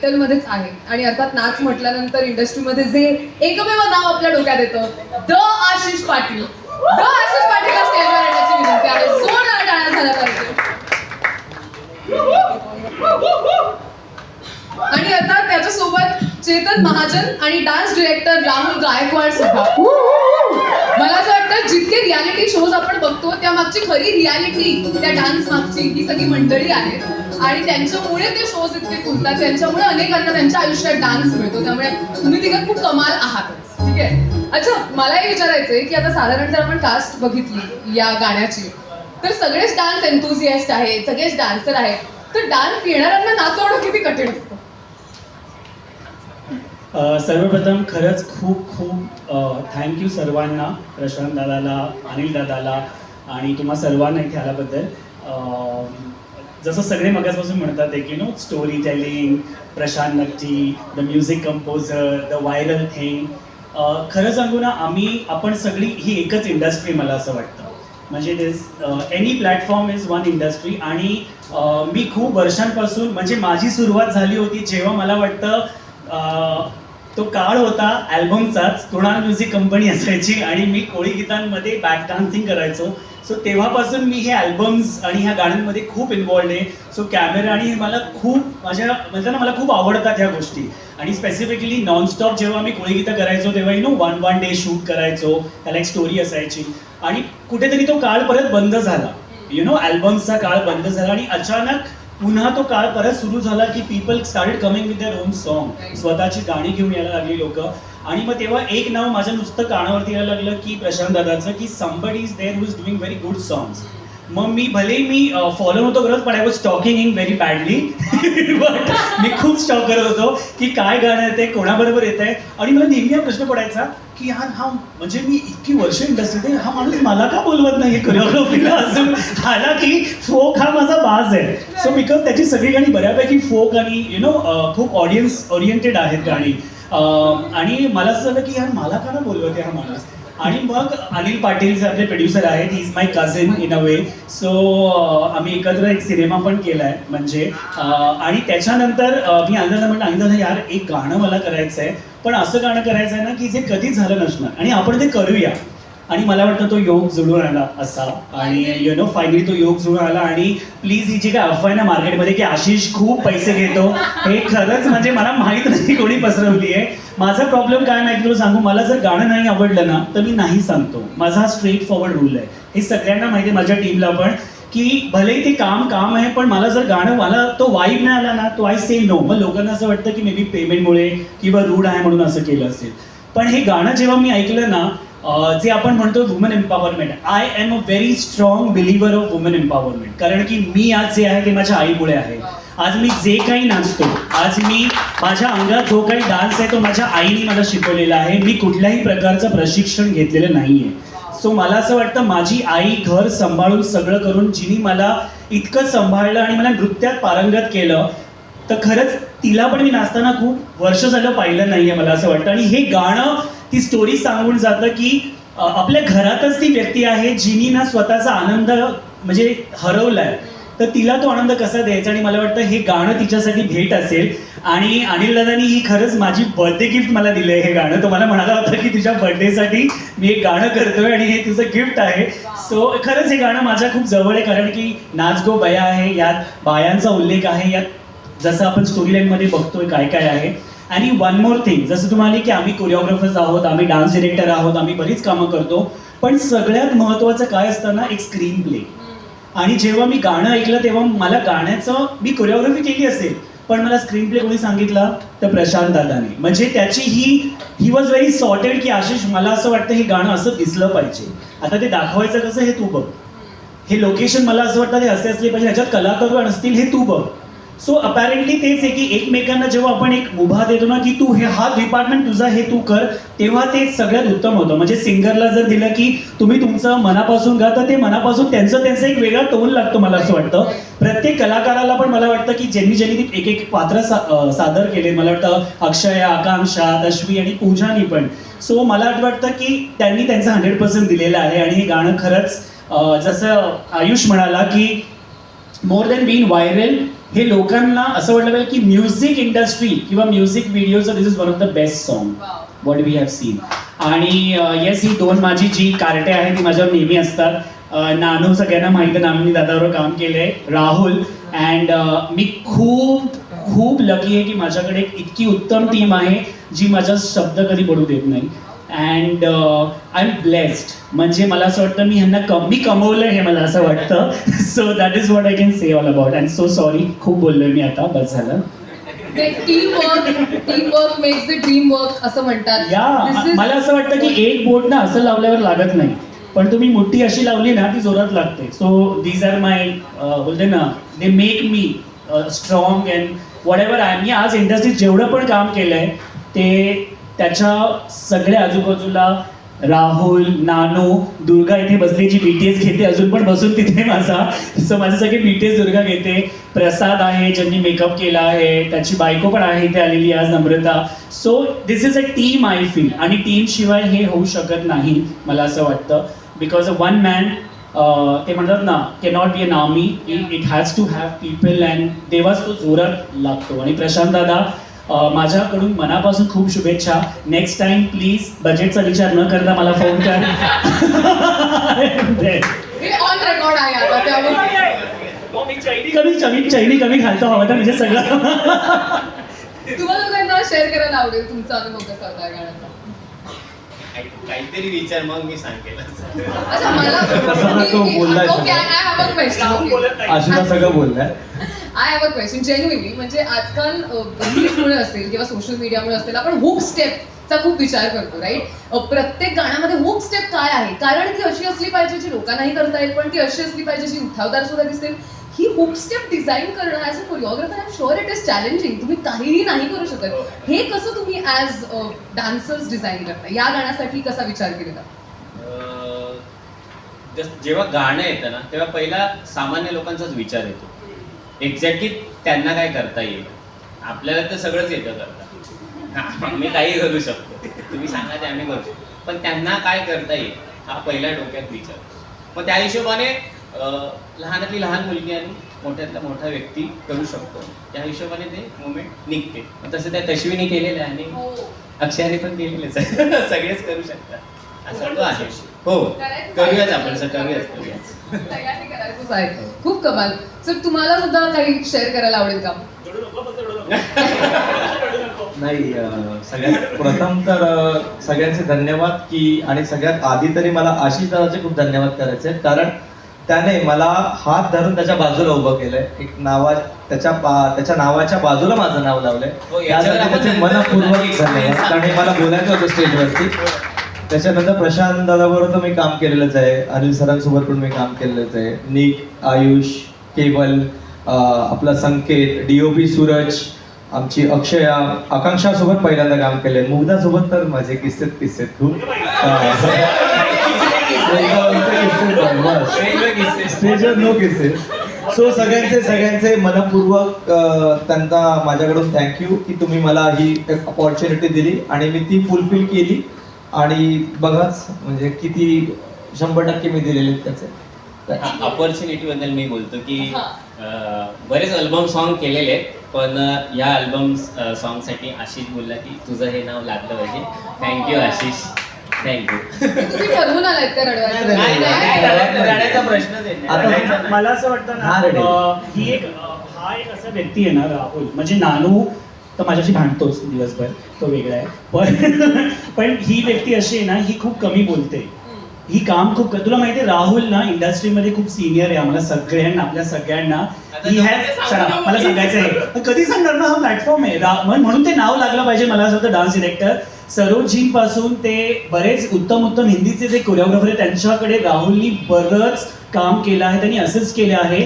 कॅपिटलमध्येच आहे. आणि अर्थात नाच म्हटल्यानंतर इंडस्ट्रीमध्ये जे एकमेव नाव आपल्या डोक्यात येतं द आशिष पाटील. द आशिष पाटील स्टेजवर येण्याची विनंती आहे. जोरदार टाळ्या झाल्या पाहिजे. आणि अर्थात त्याच्यासोबत चेतन महाजन आणि डान्स डिरेक्टर राहुल गायकवाड सुद्धा. मला असं वाटतं जितके रियालिटी शोज आपण बघतो त्या मागची खरी रियालिटी त्या डान्स मागची ही सगळी मंडळी आहेत. आणि त्यांच्यामुळे ते शोज इतके खुलतात. त्यांच्यामुळे अनेकांना त्यांच्या आयुष्यात डान्स मिळतो. त्यामुळे तुम्ही तिघं खूप कमाल आहातच ठीक आहे? अच्छा मला हे विचारायचंय की आता साधारण जर आपण कास्ट बघितली या गाण्याची तर सगळेच डान्स एन्थुझियास्ट आहे सगळेच डान्सर आहे तर डान्स येणाऱ्यांना नाचवणं किती कठीण असतं? सर्वप्रथम खरंच खूप खूप थँक्यू सर्वांना प्रशांत दादाला अनिल दादाला आणि तुम्हा सर्वांना इथे आल्याबद्दल. जसं सगळे मगासपासून म्हणतात आहे की नो स्टोरी टेलिंग प्रशांत नक्की the music composer the viral thing खरं सांगू ना आम्ही आपण सगळी ही एकच इंडस्ट्री मला असं वाटतं. म्हणजे this any platform is one industry आणि मी खूप वर्षांपासून म्हणजे माझी सुरुवात झाली होती जेव्हा मला वाटतं तो काळ होता अल्बमचाच कुणाल म्युझिक कंपनी असायची आणि मी कोळी गीतांमध्ये बॅक डान्सिंग करायचो. सो तेव्हापासून मी हे अल्बम्स आणि ह्या गाण्यांमध्ये खूप इन्वॉल्ड आहे. सो कॅमेरा आणि मला खूप माझ्या म्हणजे ना मला खूप आवडतात ह्या गोष्टी. आणि स्पेसिफिकली नॉनस्टॉप जेव्हा मी कोळी गीतं करायचो तेव्हा you know one one day shoot करायचो. त्याला एक स्टोरी असायची. आणि कुठेतरी तो काळ परत बंद झाला. यु नो अल्बम्सचा काळ बंद झाला आणि अचानक पुन्हा तो काळ परत सुरू झाला की people started coming with their own song स्वतःची गाणी घेऊन यायला लागली लोक. आणि मग तेव्हा एक नाव माझ्या नुसतं कानावरती यायला लागलं की प्रशांत दादाचं की somebody is there is doing very good songs मग मी भले मी फॉलो नव्हतो करत पण I was stalking in very badly but मी खूप स्टॉक करत होतो की काय गाणं येते कोणाबरोबर येत आहे. आणि मला नेहमी हा प्रश्न पडायचा की यार हा म्हणजे मी इतकी वर्ष इंडस्ट्रीत आहे हा माणूस मला का बोलवत नाही कोरिओग्राफीला अजून? हाला की फोक हा माझा बाज आहे. सो बिकॉज त्याची सगळी गाणी बऱ्यापैकी फोक आणि यु नो खूप ऑडियन्स ओरिएंटेड आहेत गाणी. आणि मला असं झालं की यार मला का ना बोलवते हा माणूस. आणि मग अनिल पाटील जे आपले प्रोड्युसर आहेत is my cousin in a way so आम्ही एकत्र एक सिनेमा पण केला आहे म्हणजे आणि त्याच्यानंतर मी अंदाजा म्हणलं अंदाजा यार एक गाणं मला करायचं आहे पण असं गाणं करायचं आहे ना की जे कधीच झालं नसणार. आणि आपण ते करूया. आणि मला वाटतं तो योग जुळून आला असा. आणि यु नो फायनली तो योग जुळून आला आणि प्लीज ही जी काय अफवा आहे ना मार्केटमध्ये की आशिष खूप पैसे घेतो. हे खरंच म्हणजे मला माहीत नाही कोणी पसरवली आहे. माझा प्रॉब्लेम काय माहिती तुला सांगू? मला जर गाणं नाही आवडलं ना तर मी नाही सांगतो. माझा हा स्ट्रेट फॉरवर्ड रूल आहे. हे सगळ्यांना माहिती आहे माझ्या टीमला पण की भले ते काम काम आहे पण मला जर गाणं मला तो वाईब नाही आला ना तो आय से नो मग लोकांना असं वाटतं की मे बी पेमेंटमुळे किंवा रूढ आहे म्हणून असं केलं असेल. पण हे गाणं जेव्हा मी ऐकलं ना जे आपण म्हणतो woman empowerment I am a very strong believer of woman empowerment कारण की मी आज जे आहे ते माझ्या आईमुळे आहे. आज मी जे काही नाचतो आज मी माझ्या अंगात जो काही डान्स आहे तो माझ्या आईने मला शिकवलेला आहे. मी कुठल्याही प्रकारचं प्रशिक्षण घेतलेलं नाही आहे सो मला असं वाटतं माझी आई घर सांभाळून सगळं करून जिने मला इतकं सांभाळलं आणि मला नृत्यात पारंगत केलं तर खरंच तिला पण मी नाचताना खूप वर्ष झालं पाहिलं नाही आहे मला असं वाटतं. आणि हे गाणं ती स्टोरी सांगून जातं की आपल्या घरातच ती व्यक्ती आहे जिनी ना स्वतःचा आनंद म्हणजे हरवलाय. तर तिला तो आनंद कसा द्यायचा? आणि मला वाटतं हे गाणं तिच्यासाठी भेट असेल. आणि अनिल दादानी ही खरंच माझी बर्थडे गिफ्ट मला दिलं आहे हे गाणं. तो मला म्हणाला होता की तुझ्या बर्थडेसाठी मी एक गाणं करतोय आणि हे तुझं गिफ्ट आहे. सो खरंच हे गाणं माझ्या खूप जवळ आहे. कारण की नाच गो बया आहे. यात बायांचा उल्लेख आहे. यात जसं आपण स्टोरी लाईनमध्ये बघतोय काय काय आहे. आणि वन मोर थिंग जसं तुम्हाला की आम्ही कोरिओग्राफर्स आहोत आम्ही डान्स डिरेक्टर आहोत आम्ही बरीच कामं करतो पण सगळ्यात महत्त्वाचं काय असतं ना एक स्क्रीन प्ले आणि जेव्हा मी गाणं ऐकलं तेव्हा मला गाण्याचं मी कोरिओग्राफी केली असेल पण मला स्क्रीन प्ले कोणी सांगितला? तर प्रशांत दादाने. म्हणजे त्याची he he was very sorted की आशिष मला असं वाटतं हे गाणं असं दिसलं पाहिजे. आता ते दाखवायचं कसं हे तू बघ. हे लोकेशन मला असं वाटतं ते असे असले पाहिजे ह्याच्यात कलाकार असतील हे तू बघ. सो अपॅरेंटली तेच आहे की एकमेकांना जेव्हा आपण एक उभा देतो ना की तू हे हा डिपार्टमेंट तुझा हे तू कर तेव्हा ते सगळ्यात उत्तम होतं. म्हणजे सिंगरला जर दिलं की तुम्ही तुमचं मनापासून गा तर ते मनापासून त्यांचं त्यांचं एक वेगळा टोन लागतो मला असं वाटतं. प्रत्येक कलाकाराला पण मला वाटतं की ज्यांनी ज्यांनी एक एक पात्र सा सादर केले मला वाटतं अक्षय आकांक्षा दशवी आणि पूजानी पण. सो मला वाटतं की त्यांनी त्यांचं हंड्रेड पर्सेंट दिलेलं आहे आणि हे गाणं खरंच जसं आयुष म्हणाला की मोर दॅन बीन व्हायरल हे लोकांना असं वाटलं पाहिजे की म्युझिक इंडस्ट्री किंवा music व्हिडिओचं this is one of the best song. What we have seen आणि येस ही दोन माझी जी कार्टे आहेत ती माझ्यावर नेहमी असतात. नानू सगळ्यांना माहिती आहे नानूनी दादावर काम केलंय राहुल. अँड मी खूप खूप लकी आहे की माझ्याकडे इतकी उत्तम टीम आहे जी माझा शब्द कधी पडू देत नाही. अँड आय एम ब्लेस्ड म्हणजे मला असं वाटतं मी ह्यांना कम कमवलं हे मला असं वाटतं. So that is what I can say all about and so sorry खूप बोललोय मी आता. बस झालं. Team work team work makes the dream work असं म्हणतात. या मला असं वाटतं की एक बोट ना असं लावल्यावर लागत नाही. पण तुम्ही मोठी अशी लावली ना ती जोरात लागते. सो दीज आर माय बोलते ना they make me strong and whatever I मी आज इंडस्ट्रीत जेवढं पण काम केलंय ते त्याच्या सगळ्या आजूबाजूला राहुल नानू दुर्गा इथे बसली जी बीटीएस घेते अजून पण बसून तिथे माझा. सो माझे सगळे बीटीएस दुर्गा घेते. प्रसाद आहे ज्यांनी मेकअप केला आहे. त्याची बायको पण आहे इथे आलेली आज Namrata. So this is a team I feel आणि टीम शिवाय हे होऊ शकत नाही मला असं वाटतं. बिकॉज अ वन मॅन ते म्हणतात ना can not be an army it has to have people and तेव्हाच तो जोरात लागतो. आणि प्रशांत दादा माझ्याकडून मनापासून खूप शुभेच्छा. नेक्स्ट टाइम प्लीज बजेटचा विचार न करता मला फोन कर. हे ऑन रेकॉर्ड आहे आता त्यामुळे मी चैनी कमी चमी चैनी कमी घालतो हवं तर म्हणजे सगळं. तुम्हाला शेअर करायला आवडेल तुमचा अनुभव कसा होता या गाण्याचा? काहीतरी विचार मग मी सांगेल. अच्छा मला तसा तो बोललाय आशिला सगळं बोललाय. I have a question genuinely म्हणजे आजकाल रील्समुळे असेल किंवा सोशल मीडियामुळे असेल आपण हुक स्टेपचा खूप विचार करतो राईट प्रत्येक गाण्यामध्ये हुक स्टेप काय आहे? कारण ती अशी असली पाहिजे जी लोकांनाही करता येईल पण ती अशी असली पाहिजे जी उठावदार सुद्धा दिसेल. ही हुक स्टेप डिझाईन करणं as a choreographer I sure it is challenging तुम्ही काहीही नाही करू शकत. हे. कसं तुम्ही ॲज डान्सर्स डिझाईन करता? या गाण्यासाठी कसा विचार केलेला? जेव्हा गाणं येतं ना तेव्हा पहिला सामान्य लोकांचाच विचार येतो. एक्झॅक्टली त्यांना काय करता येईल? आपल्याला तर सगळंच येतं करता. आम्ही काही करू शकतो. तुम्ही सांगा ते आम्ही करू शकतो. पण त्यांना काय करता येईल हा पहिला डोक्यात विचार. मग त्या हिशोबाने लहानातली लहान मुलगी आणि मोठ्यातला मोठा व्यक्ती करू शकतो. त्या हिशोबाने ते मुवमेंट निघते. तसं त्या तश्विनी केलेलं आहे आणि अक्षयाने पण केलेलेच आहे. सगळेच करू शकतात. असं तो आहे. हो करूयाच आपण सर करूयाच करूयाच सगळ्यांनी करायचंच आहे. खूप कमाल. सर तुम्हाला सुद्धा काही शेअर करायला आवडेल का? नाही अं, सगळ्यात प्रथम तर अं, सगळ्यांचे धन्यवाद की आणि सगळ्यात आधी तरी मला आशिष दादाचे खूप धन्यवाद करायचे आहेत. कारण त्याने मला हात धरून त्याच्या बाजूला उभं केलंय. एक नावा त्याच्या पा- त्याच्या नावाच्या बाजूला माझं नाव लावलंय. हो, याच्यावर त्यासाठी आपण त्याचे नंतर मनपूर्वक कारण हे मला बोलायचं होतं स्टेजवरती त्याच्यानंतर प्रशांत दादाबरोबर तर मी काम केलेलंच आहे. अनिल सरांसोबत पण मी काम केलेलंच आहे. निक आयुष केवल आपला संकेत डीओपी सूरज आमची अक्षया आकांक्षासोबत पहिल्यांदा काम केलंय. मुग्धासोबत तर माझे किस्सेत किस्सेत खूप नो किस्से सो सगळ्यांचे सगळ्यांचे मनपूर्वक त्यांना माझ्याकडून थँक्यू की तुम्ही मला ही अपॉर्च्युनिटी दिली आणि मी ती फुलफिल केली. आणि बघाच म्हणजे किती शंभर टक्के मी दिलेले आहेत त्याचे ऑपॉर्च्युनिटी बद्दल मी बोलतो की. अं, बरेच अल्बम सॉन्ग केलेले आहेत पण अं, या अल्बम सॉन्गसाठी आशिष बोलला की तुझं हे नाव लागलं पाहिजे थँक्यू आशिष थँक्यू तुम्ही ठरवून आलात का रडवायचं नाही, नाही, नाही. रडायचा प्रश्नच येत नाही. आता रडायचा नाही. मला असं वाटतं ना हा, रेडी. अं, ही एक अं, हा एक असा व्यक्ती आहे ना राहुल म्हणजे नानू तर माझ्याशी भांडतोच दिवसभर तो वेगळा आहे. पण पण ही व्यक्ती अशी आहे ना ही खूप कमी बोलते. ही काम खूप तुला माहिती आहे राहुल ना इंडस्ट्रीमध्ये खूप सिनियर आहे आम्हाला सगळ्यांना आपल्या सगळ्यांना. He has. मला सांगायचं आहे कधी सांगणार ना हा प्लॅटफॉर्म आहे. म्हणून ते नाव लागलं पाहिजे मला असं वाटतं डान्स डिरेक्टर सरोजीन पासून ते बरेच उत्तम उत्तम हिंदीचे जे कोरिओग्राफर आहेत त्यांच्याकडे राहुलनी बरंच काम केलं आहे त्यांनी असेच केले आहे.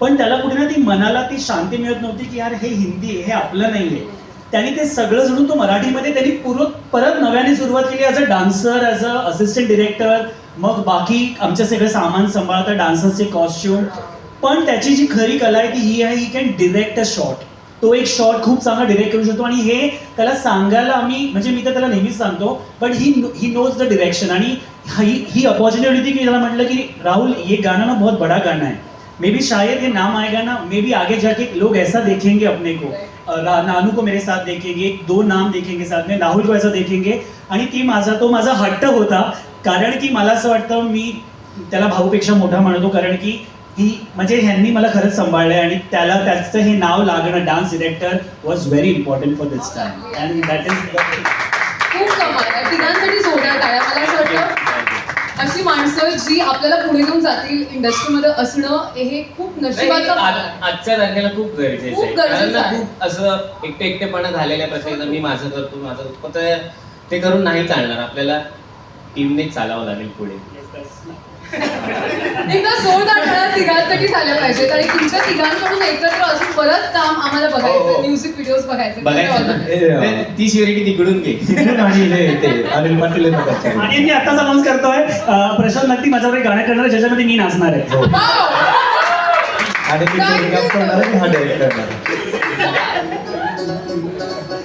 पण त्याला कुठे ना ती मनाला ती शांती मिळत नव्हती की यार हे हिंदी आहे हे आपलं नाही आहे त्यांनी ते सगळं जणून तो मराठीमध्ये त्यांनी पूर्ण परत नव्याने सुरुवात केली as a dancer as a assistant director मग बाकी आमच्या सगळे सामान सांभाळतात डान्सर्सचे कॉस्ट्युम पण त्याची जी खरी कला आहे ती ही आहे he can direct a shot तो एक शॉट खूप चांगला डिरेक्ट करू शकतो आणि हे त्याला सांगायला आम्ही म्हणजे मी तर त्याला नेहमीच सांगतो but he he knows the direction आणि ही ही अपॉर्च्युनिटी होती की त्याला म्हटलं की राहुल ये गाणं ना बहुत बडा गाणं आहे. मे बी शायद हे नाम आएगा ना मे बी आगे जाके लोग ऐसा देखेंगे अपने को. नानू को मेरे साथ देखेंगे एक दो नाम देखेंगे साथ में राहुल को ऐसा देखेंगे। आणि ती माझा तो माझा हट्ट होता कारण की मला असं वाटतं मी त्याला भाऊपेक्षा मोठा म्हणतो कारण की ही म्हणजे ह्यांनी मला खरंच सांभाळलंय आणि त्याला त्याचं हे नाव लागणं dance director was very important for this time and that is खूप कमाल. तिघांसाठी जोरदार टाळ्या मला असं वाटतं अशी माणसं जी आपल्याला पुढे घेऊन जातील इंडस्ट्रीमध्ये असणं हे खूप नाही, नशिबाचं आ-. आजच्या तारखेला खूप गरजेचं खूप आहे कारण गरजेचं ना आहे. खूप असं एकटे एकटेपणा झालेल्या प्रत्येक मी माझं करतो माझं करतो. पण ते- ते करून नाही चालणार आपल्याला टीमने चालावं लागेल पुढे एकदा जोरदार टाळ्या तिघांसाठी झाल्या पाहिजेत आणि तुमच्या तिघांकडून एकत्र असून बरंच काम आम्हाला हो, बघायचं हो. म्युझिक व्हिडिओज बघायचे बघायचं? हे, अं, ते- शिवरिटी तिकडून घे तिकडून आणि हे ते अनिल पाटील येतात आणि त्याच्याकडे. मी आताच अनाऊन्स करतोय अं, प्रशांत नक्की माझ्यावर एक गाणं करणार आहे ज्याच्यामध्ये मी नाचणार आहे हो. Wow! आणि मी Thank you करणार हा डायरेक्ट करणार